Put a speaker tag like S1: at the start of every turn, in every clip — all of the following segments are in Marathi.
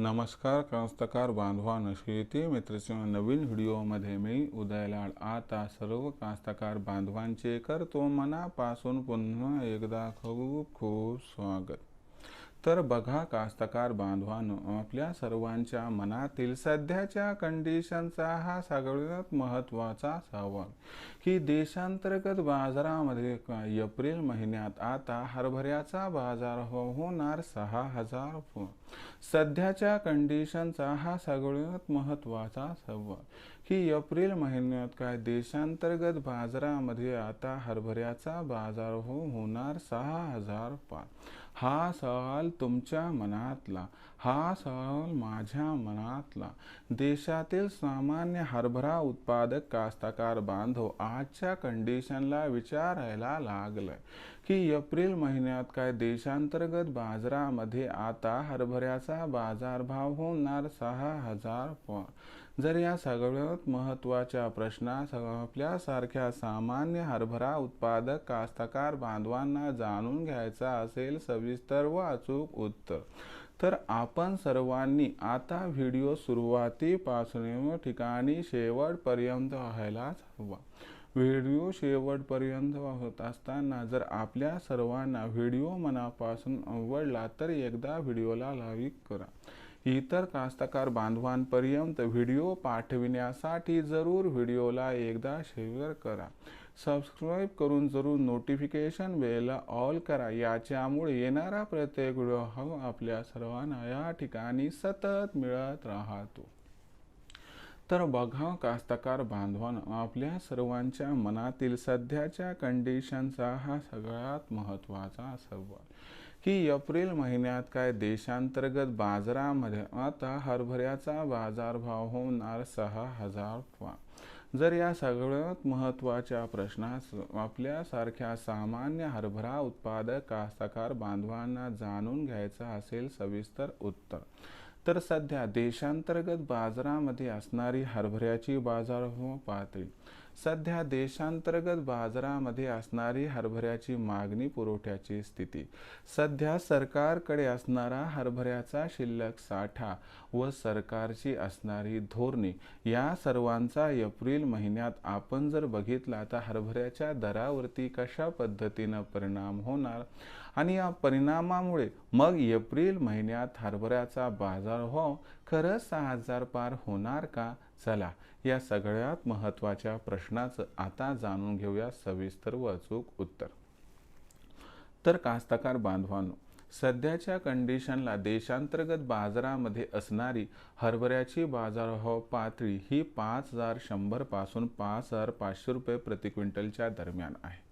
S1: नमस्कार कास्तकार बांधवा शेती मित्राच्या नवीन व्हिडिओमध्ये मी उदयलाड आता सर्व कास्तकार बांधवांचे करतो मनापासून पुन्हा एकदा खूप खूप स्वागत. तर बघा कास्तकार बांधवांनो आपल्या सर्वांच्या मनातील सध्याच्या कंडिशनचा हा सगळ्यात महत्त्वाचा सवाल की देशांतर्गत बाजारामध्ये का- एप्रिल महिन्यात आता हरभऱ्याचा बाजार हो- होणार सहा हजार सध्याच्या कंडिशनचा हा सगळ्यात महत्त्वाचा संवाद की एप्रिल महिन्यात काय देशांतर्गत बाजारामध्ये आता हरभऱ्याचा बाजार हो होणार सहा हजार पाच हा सवाल तुमच्या मनातला हा सवाल माझ्या मनातला. देशातील सामान्य हरभरा उत्पादक कास्तकार बांधव आजच्या कंडिशनला विचारायला लागलंय की एप्रिल महिन्यात काय देशांतर्गत बाजारामध्ये आता हरभऱ्याचा बाजारभाव होणार सहा हजार पॉ जर या सगळ्यात महत्त्वाच्या प्रश्नास आपल्यासारख्या सामान्य हरभरा उत्पादक कास्तकार बांधवांना जाणून घ्यायचा असेल सविस्तर व अचूक उत्तर तर आपण सर्वांनी आता व्हिडिओ सुरुवातीपासून ठिकाणी शेवटपर्यंत व्हायलाच हवा. व्हिडिओ शेवटपर्यंत होत असताना जर आपल्या सर्वांना व्हिडिओ मनापासून आवडला तर एकदा व्हिडिओला लाईक करा. इतर कास्तकार बांधवांपर्यंत व्हिडिओ पाठविण्यासाठी जरूर व्हिडिओला एकदा शेअर करा. सबस्क्राईब करून जरूर नोटिफिकेशन वेळेला ऑल करा. याच्यामुळे येणारा प्रत्येक व्हिडिओ हा आपल्या सर्वांना या ठिकाणी सतत मिळत राहतो. तर बघा कास्तकार बांधवांनो आपल्या सर्वांच्या मनातील सध्याच्या कंडिशनचा हा सगळ्यात महत्त्वाचा सवाल. की एप्रिल महिन्यात काय देशांतर्गत बाजारामध्ये आता हरभऱ्याचा बाजारभाव होणार सहा हजार पा जर या सगळ्यात महत्त्वाच्या प्रश्नास आपल्यासारख्या सामान्य हरभरा उत्पादक कास्तकार बांधवांना जाणून घ्यायचं असेल सविस्तर उत्तर. तर सध्या देशांतर्गत बाजारामध्ये असणारी हरभऱ्याची बाजारभाव पातळी सध्या देशांतर्गत बाजारामध्ये असणारी हरभऱ्याची मागणी पुरवठ्याची स्थिती. सध्या सरकारकडे असणारा हरभऱ्याचा शिल्लक साठा व सरकारची असणारी धोरणे या सर्वांचा एप्रिल महिन्यात आपण जर बघितला तर हरभऱ्याच्या दरावरती कशा पद्धतीनं परिणाम होणार आणि या परिणामामुळे मग एप्रिल महिन्यात हरभऱ्याचा बाजार हो खरं सहा हजार पार होणार का? चला या सगळ्यात महत्त्वाच्या प्रश्नाचं आता जाणून घेऊया सविस्तर व अचूक उत्तर. तर कास्तकार बांधवांनो सध्याच्या कंडिशनला देशांतर्गत बाजारामध्ये असणारी हरभऱ्याची बाजारभाव पातळी ही पाच हजार शंभरपासून पाच हजार पाचशे रुपये प्रति क्विंटलच्या दरम्यान आहे.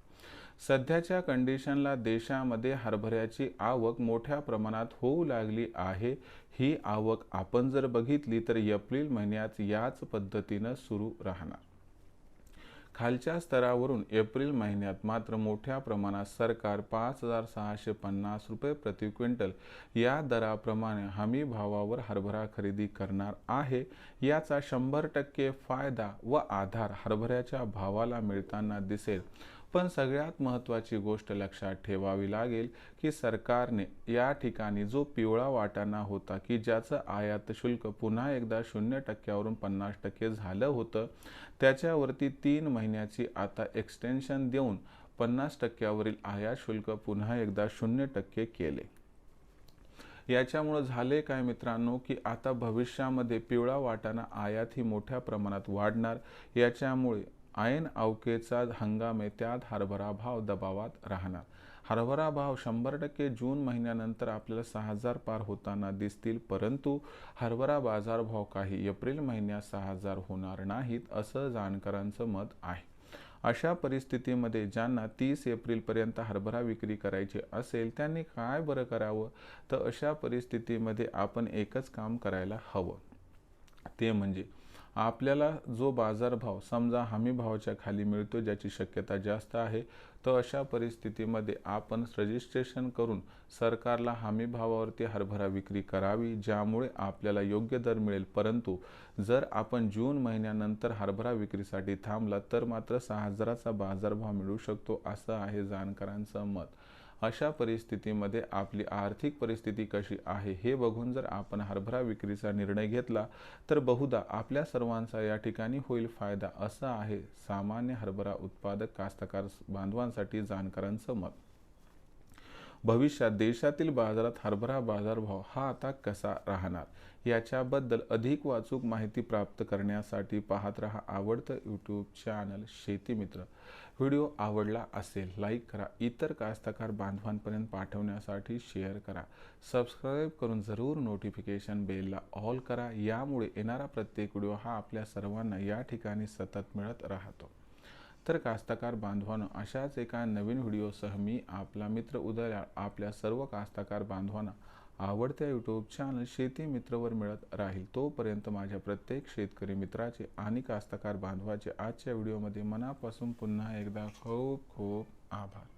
S1: सध्याच्या कंडिशनला देशामध्ये हरभऱ्याची आवक मोठ्या प्रमाणात होऊ लागली आहे. ही आवक आपण जर बघितली तर एप्रिल महिन्यात याच पद्धतीनं सुरू राहणार. खालच्या स्तरावरून एप्रिल महिन्यात मात्र मोठ्या प्रमाणात सरकार पाच हजार सहाशे पन्नास रुपये प्रति क्विंटल या दराप्रमाणे हमी भावावर हरभरा खरेदी करणार आहे. याचा शंभर टक्के फायदा व आधार हरभऱ्याच्या भावाला मिळताना दिसेल. पण सगळ्यात महत्त्वाची गोष्ट लक्षात ठेवावी लागेल की सरकारने या ठिकाणी जो पिवळा वाटाणा होता की ज्याचं आयात शुल्क पुन्हा एकदा शून्य टक्क्यावरून पन्नास टक्के झालं होतं त्याच्यावरती तीन महिन्याची आता एक्सटेन्शन देऊन पन्नास टक्क्यावरील आयात शुल्क पुन्हा एकदा शून्य टक्के केले. याच्यामुळं झाले काय मित्रांनो की आता भविष्यामध्ये पिवळा वाटाणा आयात ही मोठ्या प्रमाणात वाढणार याच्यामुळे ऐन अवकेचा हंगाम आहे त्यात हरभरा भाव दबावात राहणार. हरभरा भाव शंभर टक्के जून महिन्यानंतर आपल्याला सहा हजार पार होताना दिसतील परंतु हरभरा बाजारभाव काही एप्रिल महिन्यात सहा हजार होणार नाहीत असं जाणकारांचं मत आहे. अशा परिस्थितीमध्ये ज्यांना तीस एप्रिलपर्यंत हरभरा विक्री करायची असेल त्यांनी काय बरं करावं? तर अशा परिस्थितीमध्ये आपण एकच काम करायला हवं. ते म्हणजे आपल्याला जो बाजारभाव समजा हमी भावाच्या खाली मिळतो ज्याची शक्यता जास्त आहे तर अशा परिस्थितीमध्ये आपण रजिस्ट्रेशन करून सरकारला हमी भावावरती हरभरा विक्री करावी ज्यामुळे आपल्याला योग्य दर मिळेल. परंतु जर आपण जून महिन्यानंतर हरभरा विक्रीसाठी थांबला तर मात्र सहा हजाराचा बाजारभाव मिळू शकतो असं आहे जाणकारांचं मत. अशा परिस्थितीमध्ये आपली आर्थिक परिस्थिती कशी आहे हे बघून जर आपण हरभरा विक्रीचा निर्णय घेतला तर बहुधा आपल्या सर्वांचा या ठिकाणी होईल फायदा. असं आहे सामान्य हरभरा उत्पादक कास्तकार बांधवांसाठी जाणकारांचं मत. भविष्यात देशातील बाजारात हरभरा बाजारभाव हा आता कसा राहणार? याच्याबद्दल अधिक वाचूक माहिती प्राप्त करण्यासाठी पाहत रहा आवडतं यूट्यूब चॅनल शेतीमित्र व्हिडिओ आवडला असेल लाईक करा. इतर कास्तकार बांधवांपर्यंत पाठवण्यासाठी शेअर करा. सबस्क्राईब करून जरूर नोटिफिकेशन बेलला ऑल करा. यामुळे येणारा प्रत्येक व्हिडिओ हा आपल्या सर्वांना या ठिकाणी सतत मिळत राहतो. तर कास्तकार बांधवानं अशाच एका नवीन व्हिडिओसह मी आपला मित्र उदय आपल्या सर्व कास्तकार बांधवांना आवडत्या यूट्यूब चॅनल शेती मित्रवर मिळत राहील. तोपर्यंत माझ्या प्रत्येक शेतकरी मित्राचे आणि कास्तकार बांधवाचे आजच्या व्हिडिओमध्ये मनापासून पुन्हा एकदा खूप खूप आभार.